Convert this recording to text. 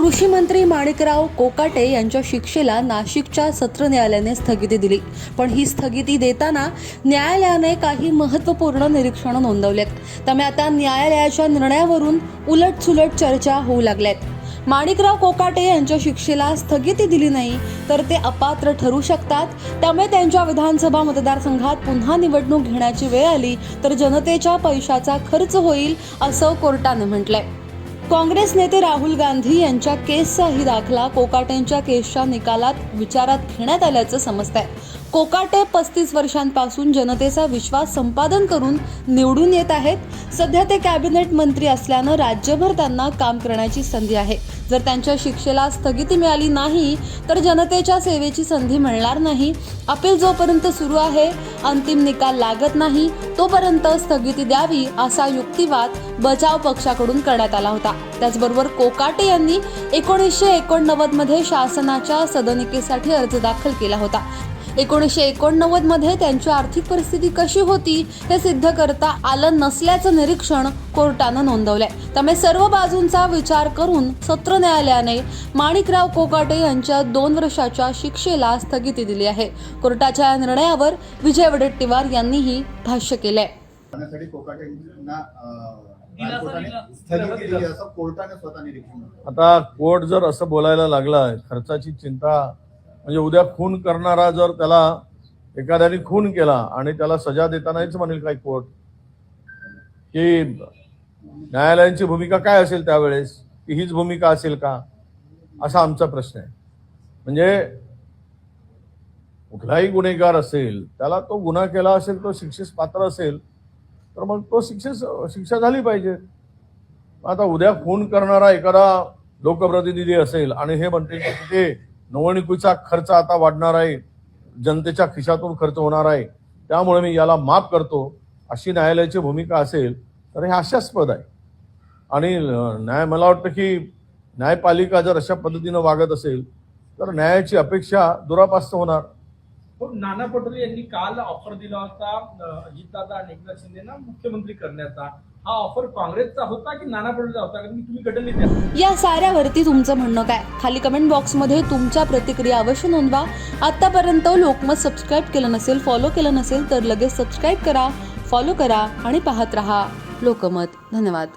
कृषी मंत्री माणिकराव कोकाटे यांच्या शिक्षेला नाशिकच्या सत्र न्यायालयाने स्थगिती दिली. पण ही स्थगिती देताना न्यायालयाने काही महत्त्वपूर्ण निरीक्षणं नोंदवलेत त्यामुळे आता न्यायालयाच्या निर्णयावरून उलटसुलट चर्चा होऊ लागल्यात. माणिकराव कोकाटे यांच्या शिक्षेला स्थगिती दिली नाही तर ते अपात्र ठरू शकतात. त्यामुळे त्यांच्या विधानसभा मतदारसंघात पुन्हा निवडणूक घेण्याची वेळ आली तर जनतेच्या पैशाचा खर्च होईल असं कोर्टाने म्हटलंय. काँग्रेस नेते राहुल गांधी यांच्या केसचाही दाखला कोकाटेंच्या केसच्या निकालात विचारात घेण्यात आल्याचं समजत आहे कोकाटे पस्तीस वर्षांपासून जनतेचा विश्वास संपादन करून निवडून येत आहेत. सध्या ते कॅबिनेट मंत्री असल्यानं राज्यभर त्यांना काम करण्याची संधी आहे. जर त्यांच्या शिक्षेला स्थगिती मिळाली नाही तर जनतेच्या सेवेची संधी मिळणार नाही. अपील जोपर्यंत सुरू आहे अंतिम निकाल लागत नाही तोपर्यंत स्थगिती द्यावी असा युक्तिवाद बचाव पक्षाकडून करण्यात आला होता. त्याचबरोबर कोकाटे यांनी एकोणीसशे एकोणनव्वदमध्ये शासनाच्या सदनिकेसाठी अर्ज दाखल केला होता. एकोणीसशे एकोणनव्वदमध्ये त्यांची आर्थिक परिस्थिती कशी होती हे सिद्ध करता आलं नसल्याचं निरीक्षण कोर्टानं नोंदवलंय. त्यामुळे सर्व बाजूंचा विचार करून सत्र न्यायालयाने माणिकराव कोकाटे यांच्या दोन वर्षाच्या शिक्षेला स्थगिती दिली आहे. कोर्टाच्या या निर्णयावर विजय वडेट्टीवार यांनीही भाष्य केलंय. आता कोर्ट जर असं बोलायला लागला खर्चाची चिंता म्हणजे उद्या खून करणारा जर त्याला एखाद्याने खून केला आणि त्याला सजा देतानाच म्हणेल काय कोर्ट की न्यायालयांची भूमिका काय असेल त्यावेळेस? की हीच भूमिका असेल का? असा आमचा प्रश्न आहे. म्हणजे कुठलाही गुन्हेगार असेल त्याला तो गुन्हा केला असेल तो शिक्षेस पात्र असेल तर मग तो शिक्षेस शिक्षा झाली पाहिजे. आता उद्या खून करणारा एखादा लोकप्रतिनिधी असेल आणि हे म्हणते की ते निवडणुकीचा खर्च आता वाढणार आहे. जनतेच्या खिशातून खर्च होणार आहे. त्यामुळे मी याला माफ करतो. अशी न्यायालयाची भूमिका असेल तर हे हास्यास्पद आहे. आणि न्याय मला वाटतं की न्यायपालिका जर अशा पद्धतीनं वागत असेल तर न्यायाची अपेक्षा दुरापास्त होणार. नाना पटोले यांनी काल ऑफर दिला होता अजितदादा आणि एकनाथ शिंदेना मुख्यमंत्री करण्याचा. हा ऑफर काँग्रेसचा होता की नाना पटोलेचा होता? कारण तुम्ही गटनेते या साऱ्यावरती तुमचं म्हणणं काय? खाली कमेंट बॉक्समध्ये तुमच्या प्रतिक्रिया अवश्य नोंदवा. आतापर्यंत लोकमत सबस्क्राईब केलं नसेल फॉलो केलं नसेल तर लगेच सबस्क्राईब करा फॉलो करा आणि पाहत रहा. लोकमत. धन्यवाद.